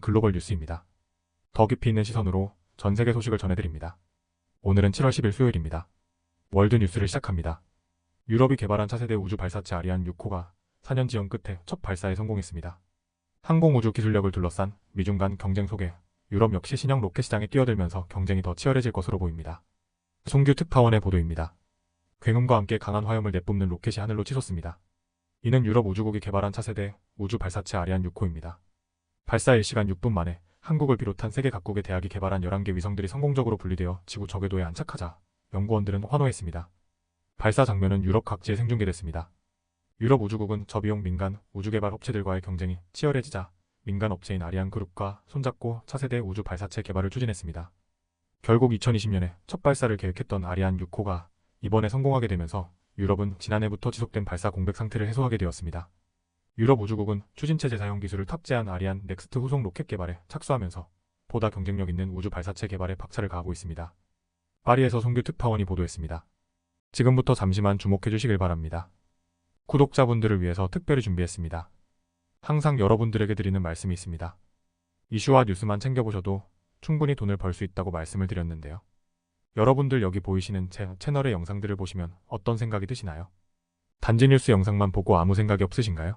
글로벌 뉴스입니다. 더 깊이 있는 시선으로 전 세계 소식을 전해드립니다. 오늘은 7월 10일 수요일입니다. 월드 뉴스를 시작합니다. 유럽이 개발한 차세대 우주 발사체 아리안 6호가 4년 지연 끝에 첫 발사에 성공했습니다. 항공우주 기술력을 둘러싼 미중 간 경쟁 속에 유럽 역시 신형 로켓 시장에 뛰어들면서 경쟁이 더 치열해질 것으로 보입니다. 송규 특파원의 보도입니다. 굉음과 함께 강한 화염을 내뿜는 로켓이 하늘로 치솟습니다. 이는 유럽 우주국이 개발한 차세대 우주 발사체 아리안 6호입니다. 발사 1시간 6분 만에 한국을 비롯한 세계 각국의 대학이 개발한 11개 위성들이 성공적으로 분리되어 지구 저궤도에 안착하자 연구원들은 환호했습니다. 발사 장면은 유럽 각지에 생중계됐습니다. 유럽 우주국은 저비용 민간 우주개발 업체들과의 경쟁이 치열해지자 민간 업체인 아리안 그룹과 손잡고 차세대 우주 발사체 개발을 추진했습니다. 결국 2020년에 첫 발사를 계획했던 아리안 6호가 이번에 성공하게 되면서 유럽은 지난해부터 지속된 발사 공백 상태를 해소하게 되었습니다. 유럽 우주국은 추진체 재사용 기술을 탑재한 아리안 넥스트 후속 로켓 개발에 착수하면서 보다 경쟁력 있는 우주 발사체 개발에 박차를 가하고 있습니다. 파리에서 송규 특파원이 보도했습니다. 지금부터 잠시만 주목해 주시길 바랍니다. 구독자분들을 위해서 특별히 준비했습니다. 항상 여러분들에게 드리는 말씀이 있습니다. 이슈와 뉴스만 챙겨보셔도 충분히 돈을 벌 수 있다고 말씀을 드렸는데요. 여러분들 여기 보이시는 제 채널의 영상들을 보시면 어떤 생각이 드시나요? 단지 뉴스 영상만 보고 아무 생각이 없으신가요?